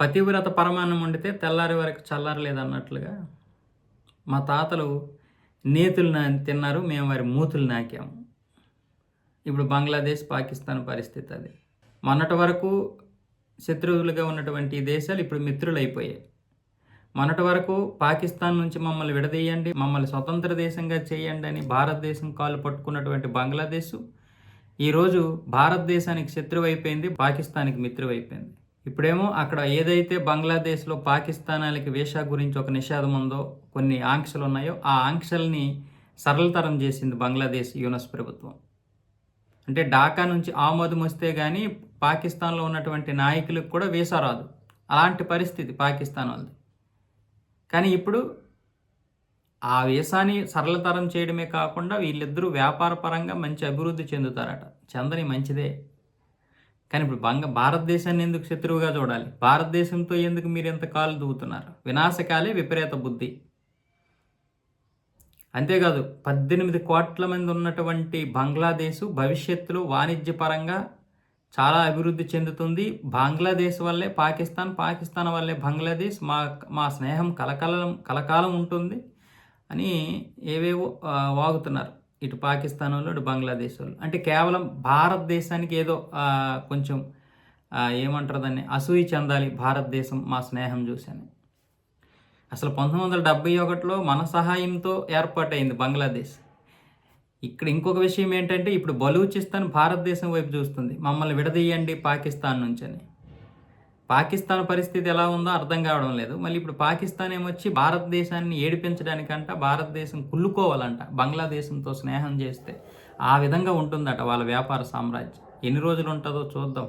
పతివ్రత పరమాన్నం వండితే తెల్లారి వరకు చల్లారలేదు అన్నట్లుగా మా తాతలు నేతులు నా తిన్నారు మేము వారి మూతులు నాకాము. ఇప్పుడు బంగ్లాదేశ్ పాకిస్తాన్ పరిస్థితి అది. మొన్నటి వరకు శత్రువులుగా ఉన్నటువంటి ఈ దేశాలు ఇప్పుడు మిత్రులు అయిపోయాయి మొన్నటి వరకు పాకిస్తాన్ నుంచి మమ్మల్ని విడదీయండి మమ్మల్ని స్వతంత్ర దేశంగా చేయండి అని భారతదేశం కాళ్ళు పట్టుకున్నటువంటి బంగ్లాదేశ్ ఈరోజు భారతదేశానికి శత్రువు అయిపోయింది పాకిస్తాన్కి మిత్రువైపోయింది. అయిపోయింది ఇప్పుడేమో అక్కడ ఏదైతే బంగ్లాదేశ్లో పాకిస్తానాలకి వేషా గురించి ఒక నిషేధం ఉందో కొన్ని ఆంక్షలు ఉన్నాయో ఆ ఆంక్షల్ని సరళతరం చేసింది బంగ్లాదేశ్ యూనస్ ప్రభుత్వం. అంటే ఢాకా నుంచి ఆమోదం వస్తే కానీ పాకిస్తాన్లో ఉన్నటువంటి నాయకులకు కూడా వీసా రాదు. అలాంటి పరిస్థితి పాకిస్తాన్ వాళ్ళది. కానీ ఇప్పుడు ఆ వీసాని సరళతరం చేయడమే కాకుండా వీళ్ళిద్దరూ వ్యాపార పరంగా మంచి అభివృద్ధి చెందుతారట. చందని మంచిదే. కానీ ఇప్పుడు బంగ భారతదేశాన్ని ఎందుకు శత్రువుగా చూడాలి? భారతదేశంతో ఎందుకు మీరు ఎంత కాలు దూగుతున్నారు వినాశకాలే విపరీత బుద్ధి. అంతేకాదు పద్దెనిమిది కోట్ల మంది ఉన్నటువంటి బంగ్లాదేశ్ భవిష్యత్తులో వాణిజ్యపరంగా చాలా అభివృద్ధి చెందుతుంది. బంగ్లాదేశ్ వల్లే పాకిస్తాన్ పాకిస్తాన్ వల్లే బంగ్లాదేశ్. మా మా స్నేహం కలకాలం కలకాలం ఉంటుంది అని ఏవేవో వాగుతున్నారు. ఇటు పాకిస్తాన్ వాళ్ళు ఇటు బంగ్లాదేశ్ వాళ్ళు అంటే కేవలం భారతదేశానికి ఏదో కొంచెం ఏమంటారు దాన్ని అసూయ చెందాలి భారతదేశం మా స్నేహం చూశాను. అసలు పంతొమ్మిది వందల డెబ్బై ఒకటిలో మన సహాయంతో ఏర్పాటైంది బంగ్లాదేశ్. ఇక్కడ ఇంకొక విషయం ఏంటంటే ఇప్పుడు బలూచిస్తాన్ భారతదేశం వైపు చూస్తుంది. మమ్మల్ని విడదీయండి పాకిస్తాన్ నుంచి అని పాకిస్తాన్ పరిస్థితి ఎలా ఉందో అర్థం కావడం లేదు. మళ్ళీ ఇప్పుడు పాకిస్తాన్ ఏమొచ్చి భారతదేశాన్ని ఏడిపించడానికంట భారతదేశం కుళ్ళుకోవాలంట బంగ్లాదేశంతో స్నేహం చేస్తే ఆ విధంగా ఉంటుందట వాళ్ళ వ్యాపార సామ్రాజ్యం. ఎన్ని రోజులు ఉంటుందో చూద్దాం.